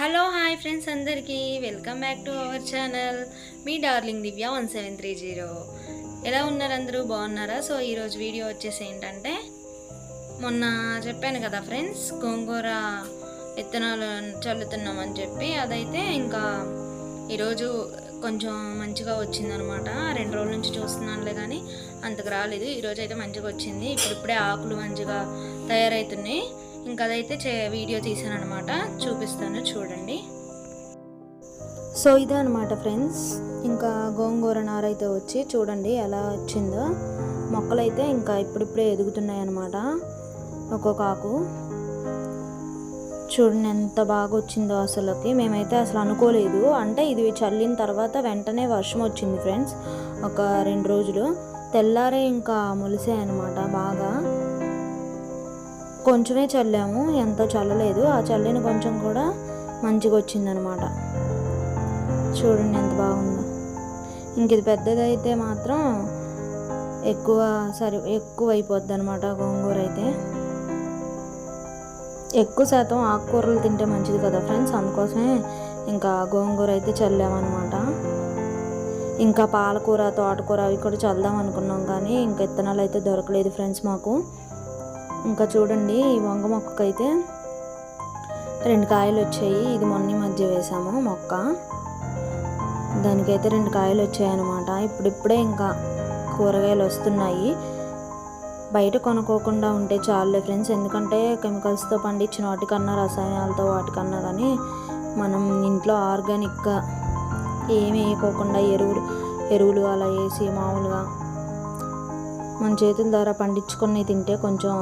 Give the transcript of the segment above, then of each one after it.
Hello hi friends అందరికీ. Welcome back to our channel. Me darling Divya one seven three zero. ఎలా ఉన్నారు అందరూ? బాగున్నారా? సో ఈరోజు వీడియో వచ్చేసి ఏంటంటే మొన్న చెప్పాను కదా ఫ్రెండ్స్ గోంగూర విత్తనాలు చల్లుతున్నామని చెప్పి. అదైతే ఇంకా ఈరోజు కొంచెం మంచిగా వచ్చిందనమాట. రెండు రోజుల నుంచి చూస్తున్నానులే కానీ అంతకు రాలేదు. ఈరోజు అయితే మంచిగా వచ్చింది. ఇప్పుడిప్పుడే ఆకులు మంచిగా తయారవుతున్నాయి ఇంకా అదైతే చే వీడియో తీసాను అనమాట చూపిస్తాను చూడండి. సో ఇదే అనమాట ఫ్రెండ్స్. ఇంకా గోంగూర నార అయితే వచ్చి చూడండి ఎలా వచ్చిందో. మొక్కలు అయితే ఇంకా ఇప్పుడిప్పుడే ఎదుగుతున్నాయి అనమాట ఒక్కొక్క ఆకు చూడండి ఎంత బాగా వచ్చిందో అసలుకి. మేమైతే అసలు అనుకోలేదు. అంటే ఇది చల్లిన తర్వాత వెంటనే వర్షం వచ్చింది ఫ్రెండ్స్. ఒక రెండు రోజులు. తెల్లారే ఇంకా మొలిసాయి అనమాట బాగా. కొంచెమే చల్లాము ఎంతో చల్లలేదు. ఆ చల్లిన కొంచెం కూడా మంచిగా వచ్చిందనమాట చూడండి ఎంత బాగుందో. ఇంక ఇది పెద్దదైతే మాత్రం ఎక్కువ సరి ఎక్కువ అయిపోద్ది అనమాట గోంగూర అయితే ఎక్కువ శాతం ఆకుకూరలు తింటే మంచిది కదా ఫ్రెండ్స్. అందుకోసమే ఇంకా గోంగూర అయితే చల్లామన్నమాట ఇంకా పాలకూర తోటకూర అవి కూడా చల్దాం అనుకున్నాం కానీ ఇంకా ఇత్తనాలు అయితే దొరకలేదు ఫ్రెండ్స్ మాకు. ఇంకా చూడండి ఈ వంగ మొక్కకైతే రెండు కాయలు వచ్చాయి. ఇది మొన్న మధ్య వేసాము మొక్క. దానికైతే రెండు కాయలు వచ్చాయి అనమాట ఇప్పుడిప్పుడే ఇంకా కూరగాయలు వస్తున్నాయి. బయట కొనుక్కోకుండా ఉంటే చాలులే ఫ్రెండ్స్. ఎందుకంటే కెమికల్స్తో పండించిన వాటికన్నా రసాయనాలతో వాటికన్నా కానీ మనం ఇంట్లో ఆర్గానిక్గా ఏమి వేయకోకుండా ఎరువులు ఎరువులు అలా వేసి మామూలుగా మన చేతుల ద్వారా పండించుకొని తింటే కొంచెం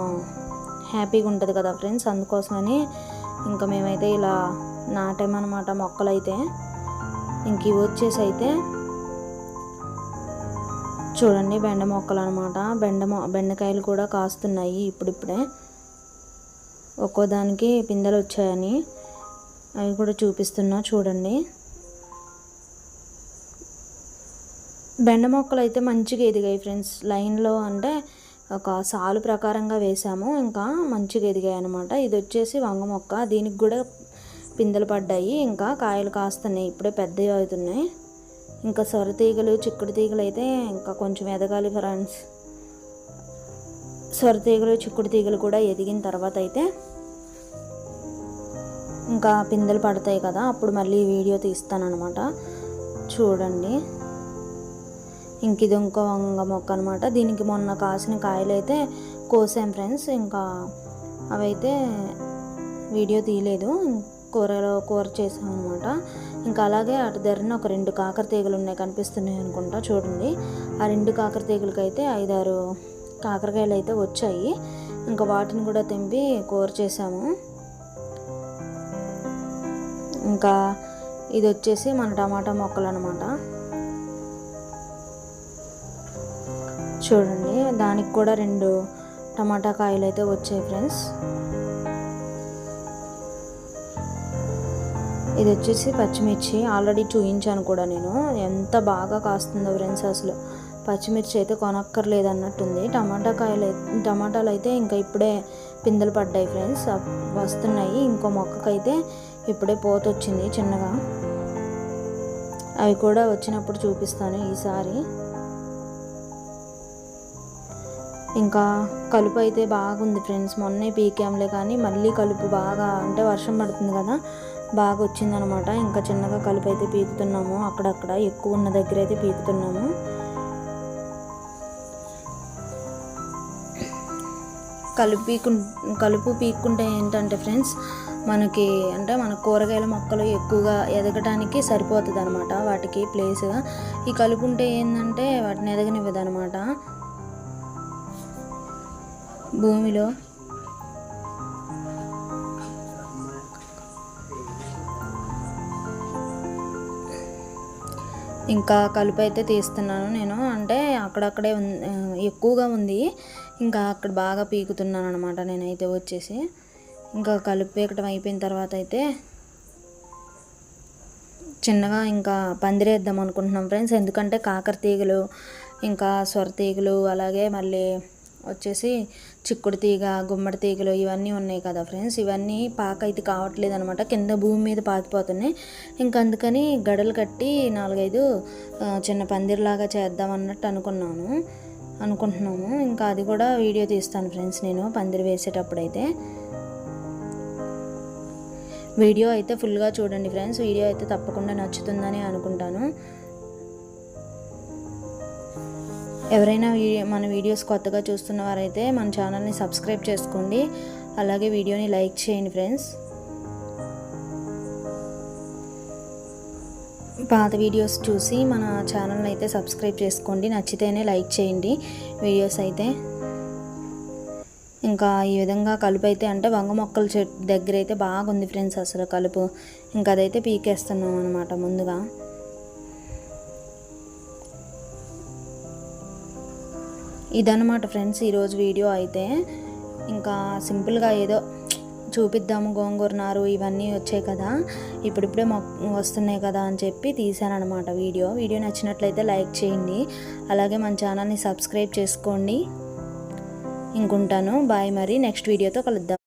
హ్యాపీగా ఉంటుంది కదా ఫ్రెండ్స్. అందుకోసమని ఇంకా మేమైతే ఇలా నాటామన్నమాట మొక్కలు అయితే ఇంక ఇవి వచ్చేసి అయితే చూడండి బెండ మొక్కలు అనమాట బెండ మొ బెండకాయలు కూడా కాస్తున్నాయి ఇప్పుడిప్పుడే. ఒక్కో దానికి పిందెలు వచ్చాయని అవి కూడా చూపిస్తున్నా చూడండి. బెండ మొక్కలు అయితే మంచిగా ఎదిగాయి ఫ్రెండ్స్. లైన్లో అంటే ఒక సాలు ప్రకారంగా వేసాము. ఇంకా మంచిగా ఎదిగాయి అనమాట ఇది వచ్చేసి వంగ మొక్క. దీనికి కూడా పిందెలు పడ్డాయి. ఇంకా కాయలు కాస్తున్నాయి. ఇప్పుడే పెద్దవి అవుతున్నాయి. ఇంకా సొర తీగలు చిక్కుడు తీగలు అయితే ఇంకా కొంచెం ఎదగాలి ఫ్రెండ్స్. సొర తీగలు చిక్కుడు తీగలు కూడా ఎదిగిన తర్వాత అయితే ఇంకా పిందెలు పడతాయి కదా. అప్పుడు మళ్ళీ వీడియో తీస్తానమాట చూడండి. ఇంక ఇది ఇంకో వంగ మొక్క అనమాట దీనికి మొన్న కాసిన కాయలు అయితే కోసాం ఫ్రెండ్స్. ఇంకా అవైతే వీడియో తీయలేదు. కూరలో కూర చేసాం అనమాట ఇంకా అలాగే అటు ధరన ఒక రెండు కాకర తీగలు ఉన్నాయి కనిపిస్తున్నాయి అనుకుంటా చూడండి. ఆ రెండు కాకర తీగలకి అయితే ఐదారు కాకరకాయలు అయితే వచ్చాయి. ఇంకా వాటిని కూడా తెంపి కూర చేసాము. ఇంకా ఇది వచ్చేసి మన టమాటా మొక్కలు అనమాట చూడండి దానికి కూడా రెండు టమాటా కాయలు అయితే వచ్చాయి ఫ్రెండ్స్. ఇది వచ్చేసి పచ్చిమిర్చి ఆల్రెడీ చూయించాను కూడా నేను. ఎంత బాగా కాస్తుందో ఫ్రెండ్స్ అసలు. పచ్చిమిర్చి అయితే కొనక్కర్లేదు అన్నట్టుంది. టమాటా కాయలు టమాటాలు అయితే ఇంకా ఇప్పుడే పిందెలు పడ్డాయి ఫ్రెండ్స్. అప్- వస్తున్నాయి. ఇంకో మొక్కకైతే ఇప్పుడే పోతొచ్చింది చిన్నగా. అవి కూడా వచ్చినప్పుడు చూపిస్తాను ఈసారి. ఇంకా కలుపు అయితే బాగుంది ఫ్రెండ్స్. మొన్నే పీకాంలే కానీ మళ్ళీ కలుపు బాగా అంటే వర్షం పడుతుంది కదా బాగా వచ్చిందనమాట. ఇంకా చిన్నగా కలుపు అయితే పీకుతున్నాము. అక్కడక్కడ ఎక్కువ ఉన్న దగ్గర అయితే పీకుతున్నాము. కలుపు పీకు కలుపు పీక్కుంటే ఏంటంటే ఫ్రెండ్స్ మనకి అంటే మన కూరగాయల మొక్కలు ఎక్కువగా ఎదగటానికి సరిపోతుంది అనమాట వాటికి ప్లేస్ ఈ కలుపు ఉంటే ఏంటంటే వాటిని ఎదగనివ్వదు అనమాట భూమిలో. ఇంకా కలుపు అయితే తీస్తున్నాను నేను. అంటే అక్కడక్కడే ఉన్- ఎక్కువగా ఉంది. ఇంకా అక్కడ బాగా పీకుతున్నాను అనమాట నేనైతే వచ్చేసి. ఇంకా కలుపు పీకటం అయిపోయిన తర్వాత అయితే చిన్నగా ఇంకా పందిరేద్దాం అనుకుంటున్నాం ఫ్రెండ్స్. ఎందుకంటే కాకర తీగలు ఇంకా సొర తీగలు అలాగే మళ్ళీ వచ్చేసి చిక్కుడు తీగ గుమ్మడి తీగలు ఇవన్నీ ఉన్నాయి కదా ఫ్రెండ్స్ ఇవన్నీ పాక అయితే కావట్లేదు అనమాట కింద భూమి మీద పాకిపోతున్నాయి ఇంకా అందుకని గడలు కట్టి నాలుగైదు చిన్న పందిరిలాగా చేద్దాం అన్నట్టు అనుకున్నాను. అనుకుంటున్నాము. ఇంకా అది కూడా వీడియో తీస్తాను ఫ్రెండ్స్ నేను పందిరి వేసేటప్పుడు అయితే వీడియో అయితే ఫుల్గా చూడండి ఫ్రెండ్స్ వీడియో అయితే తప్పకుండా నచ్చుతుందని అనుకుంటాను. ఎవరైనా వీడియో మన వీడియోస్ కొత్తగా చూస్తున్న వారైతే మన ఛానల్ని సబ్స్క్రైబ్ చేసుకోండి. అలాగే వీడియోని లైక్ చేయండి ఫ్రెండ్స్. పాత వీడియోస్ చూసి మన ఛానల్ని అయితే సబ్స్క్రైబ్ చేసుకోండి. నచ్చితేనే లైక్ చేయండి వీడియోస్ అయితే. ఇంకా ఈ విధంగా కలుపు అయితే అంటే వంగ మొక్కల చెట్టు దగ్గర అయితే బాగుంది ఫ్రెండ్స్ అసలు కలుపు. ఇంకా అదైతే పీకేస్తున్నాం అనమాట ముందుగా. ఇదన్నమాట ఫ్రెండ్స్ ఈరోజు వీడియో అయితే. ఇంకా సింపుల్గా ఏదో చూపిద్దాము గోంగూర నారు ఇవన్నీ వచ్చాయి కదా. ఇప్పుడిప్పుడే మాకు వస్తున్నాయి కదా అని చెప్పి తీసానమాట వీడియో. వీడియో నచ్చినట్లయితే లైక్ చేయండి. అలాగే మన ఛానల్ని సబ్స్క్రైబ్ చేసుకోండి. ఇంకుంటాను. బాయ్ మరి. నెక్స్ట్ వీడియోతో కలుద్దాం.